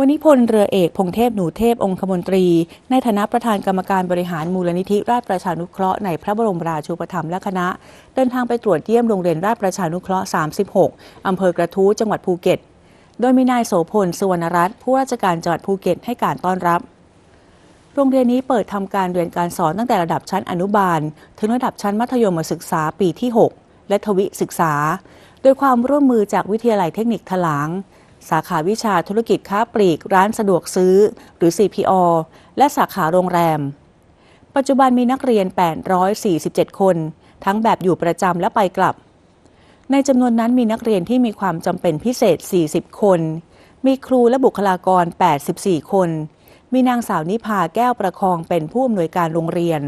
วันนี้พลเรือเอกพงเทพหนูเทพองคมนตรี ในฐานะประธานกรรมการบริหารมูลนิธิราชประชานุเคราะห์ในพระบรมราชูปถัมภ์และคณะ เดินทางไปตรวจเยี่ยมโรงเรียนราชประชานุเคราะห์ 36 อำเภอกระทู้จังหวัดภูเก็ต โดยมีนายโสพลสุวรรณรัตน์ผู้ราชการจังหวัดภูเก็ตให้การต้อนรับ โรงเรียนนี้เปิดทำการเรียนการสอนตั้งแต่ระดับชั้นอนุบาล ถึงระดับชั้นมัธยมศึกษาปีที่ 6 และทวิศึกษา โดยความร่วมมือจากวิทยาลัยเทคนิคถลาง สาขาวิชาธุรกิจค้าปลีกร้านสะดวกซื้อ หรือ CPO และสาขาโรงแรม ปัจจุบันมีนักเรียน 847 คน ทั้งแบบอยู่ประจำและไปกลับ ในจำนวนนั้นมีนักเรียนที่มีความจำเป็นพิเศษ 40 คน มีครูและบุคลากร 84 คน มีนางสาวนิพาแก้วประคองเป็นผู้อำนวยการโรงเรียน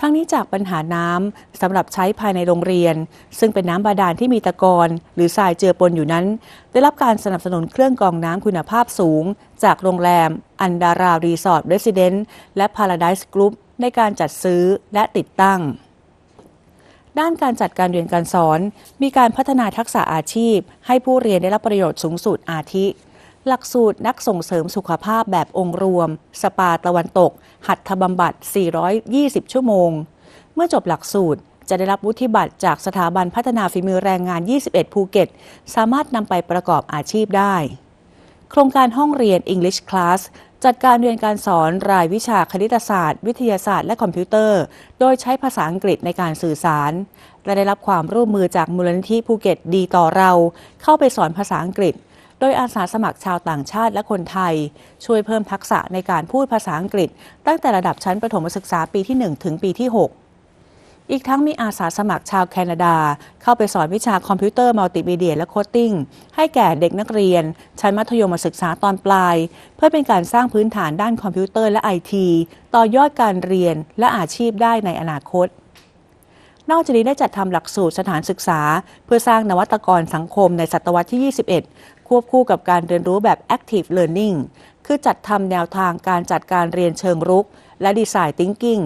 ทั้งนี้จากปัญหาน้ำสำหรับใช้ภายในโรงเรียน ซึ่งเป็นน้ำบาดาลที่มีตะกอนหรือทรายเจือปนอยู่นั้น ได้รับการสนับสนุนเครื่องกรองน้ำคุณภาพสูง จากโรงแรม อันดารารีสอร์ทเรสซิเดนต์และพาราไดส์กรุ๊ปในการจัดซื้อและติดตั้ง ด้านการจัดการเรียนการสอน มีการพัฒนาทักษะอาชีพ ให้ผู้เรียนได้รับประโยชน์สูงสุดอาทิ หลักสูตรนักส่งเสริมสุขภาพแบบองค์รวม สปาตะวันตก หัตถบำบัด 420 ชั่วโมง เมื่อจบหลักสูตรจะได้รับวุฒิบัตรจากสถาบันพัฒนาฝีมือแรงงาน 21 ภูเก็ต สามารถนำไปประกอบอาชีพได้ โครงการห้องเรียน English Class จัดการเรียนการสอนรายวิชาคณิตศาสตร์ วิทยาศาสตร์และคอมพิวเตอร์ โดยใช้ภาษาอังกฤษในการสื่อสาร และได้รับความร่วมมือจากมูลนิธิภูเก็ตดีต่อเรา เข้าไปสอนภาษาอังกฤษ ดยอาสาสมัครชาวต่างชาติและคนไทย ช่วยเพิ่มทักษะในการพูดภาษาอังกฤษ ตั้งแต่ระดับชั้นประถมศึกษาปีที่ 1 ถึงปีที่ 6อีกทั้งมีอาสาสมัครชาวแคนาดา เข้าไปสอนวิชาคอมพิวเตอร์มัลติมีเดียและโคดดิ้ง ให้แก่เด็กนักเรียน ชั้นมัธยมศึกษาตอนปลาย เพื่อเป็นการสร้างพื้นฐานด้านคอมพิวเตอร์และไอทีต่อยอดการเรียนและอาชีพได้ในอนาคต นอกจากนี้ได้จัดทำหลักสูตรสถานศึกษา เพื่อสร้างนวัตกรสังคมในศตวรรษที่ 21 ควบคู่กับการเรียนรู้แบบ active learning คือจัดทำแนวทางการจัดการเรียนเชิงรุก และ design thinking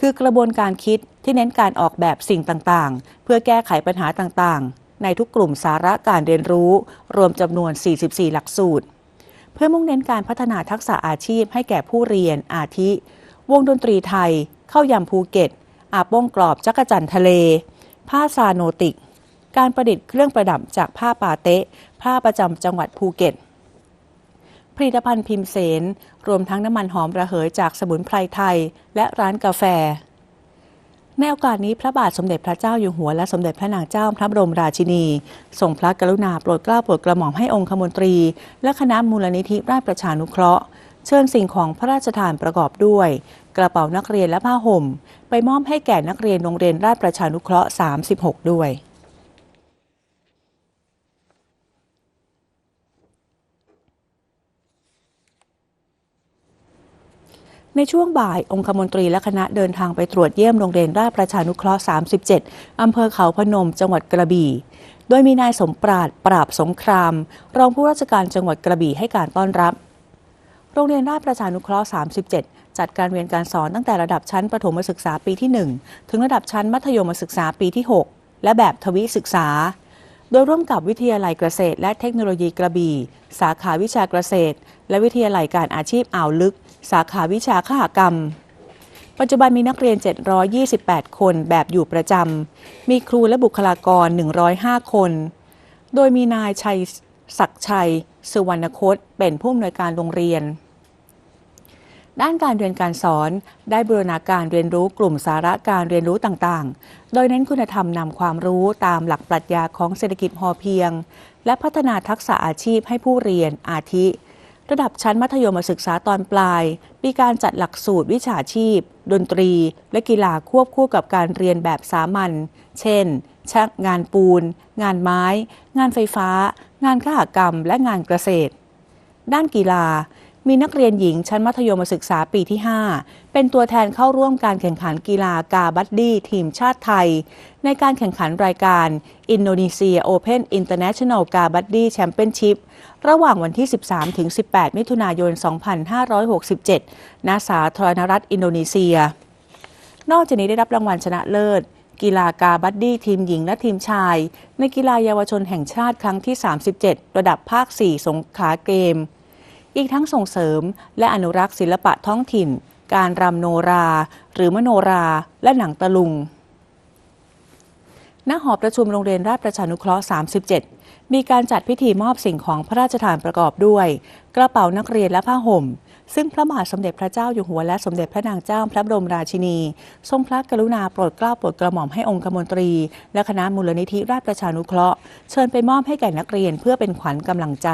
คือกระบวนการคิดที่เน้นการออกแบบสิ่งต่างๆ เพื่อแก้ไขปัญหาต่างๆ ในทุกกลุ่มสาระการเรียนรู้ รวมจำนวน 44 หลักสูตร เพื่อมุ่งเน้นการพัฒนาทักษะอาชีพให้แก่ผู้เรียนอาทิ วงดนตรีไทย เข้ายำภูเก็ต อาบ้งกรอบจักรจันทะเล ผ้าซาโนติก การประดิษฐ์เครื่องประดับจากผ้าปาเต๊ะผ้าประจำจังหวัดภูเก็ต ผลิตภัณฑ์พิมเสน รวมทั้งน้ำมันหอมระเหยจากสมุนไพรไทย และร้านกาแฟในโอกาสนี้พระบาทสมเด็จพระเจ้าอยู่หัวและสมเด็จพระนางเจ้าพระบรมราชินีทรงพระกรุณาโปรดเกล้าโปรดกระหม่อมให้องคมนตรี และคณะมูลนิธิราชประชานุเคราะห์ เชิญสิ่งของพระราชทานประกอบด้วย กระเป๋านักเรียนและผ้าห่ม ไปมอบให้แก่นักเรียนโรงเรียนราชประชานุเคราะห์ 36 ด้วย ในช่วงบ่ายองคมนตรีและคณะเดินทางไปตรวจเยี่ยมโรงเรียนราชประชานุเคราะห์ 37 อำเภอเขาพนม จังหวัดกระบี่ โดยมีนายสมปราดปราบสงคราม รองผู้ราชการจังหวัดกระบี่ให้การต้อนรับ โรงเรียนราชประชานุเคราะห์ 37 จัดการเรียนการสอนตั้งแต่ระดับชั้นประถมศึกษาปีที่ 1 ถึงระดับชั้นมัธยมศึกษาปีที่ 6 และแบบทวิศึกษา โดยร่วมกับวิทยาลัยเกษตร และเทคโนโลยีกระบี่ สาขาวิชาเกษตร และวิทยาลัยการอาชีพอ่าวลึก สาขาวิชาขหกรรม ปัจจุบันมีนักเรียน 728 คนแบบอยู่ประจำ มีครูและบุคลากร 105 คน โดยมีนายชัยศักชัย สุวรรณคต เป็นผู้อำนวยการโรงเรียน ด้านการเรียนการสอนได้บูรณาการเรียนรู้กลุ่มสาระการเรียนรู้ต่างๆ โดยเน้นคุณธรรมนำความรู้ตามหลักปรัชญาของเศรษฐกิจพอเพียง และพัฒนาทักษะอาชีพให้ผู้เรียนอาทิ ระดับชั้นมัธยมศึกษาตอนปลาย มีการจัดหลักสูตรวิชาชีพ ดนตรี และกีฬาควบคู่กับการเรียนแบบสามัญ เช่นช่างงานปูน งานไม้ งานไฟฟ้า งานขหกรรม และงานเกษตร ด้านกีฬา มีนักเรียนหญิงชั้นมัธยมศึกษาปีที่ 5 เป็นตัวแทนเข้าร่วมการแข่งขันกีฬากาบัดดี้ทีมชาติไทย ในการแข่งขันรายการอินโดนีเซียโอเพนอินเตอร์เนชั่นแนลกาบัดดี้แชมเปี้ยนชิพระหว่างวันที่ 13 ถึง 18 มิถุนายน 2567 ณ สาธารณรัฐอินโดนีเซีย นอกจากนี้ได้รับรางวัลชนะเลิศกีฬากาบัดดี้ทีมหญิงและทีมชาย ในกีฬาเยาวชนแห่งชาติครั้งที่ 37 ระดับภาค 4 สงขลาเกม อีกทั้งส่งเสริมและอนุรักษ์ศิลปะท้องถิ่น การรำโนรา หรือมโนราและหนังตะลุงณหอประชุมโรงเรียนราชประชานุเคราะห์ 37 มีการจัดพิธีมอบสิ่งของพระราชทานประกอบด้วย กระเป๋านักเรียนและผ้าห่ม ซึ่งพระบาทสมเด็จพระเจ้าอยู่หัวและสมเด็จพระนางเจ้าพระบรมราชินี ทรงพระกรุณาโปรดเกล้าโปรดกระหม่อมให้องคมนตรี และคณะมูลนิธิราชประชานุเคราะห์ เชิญไปมอบให้แก่นักเรียนเพื่อเป็นขวัญกำลังใจ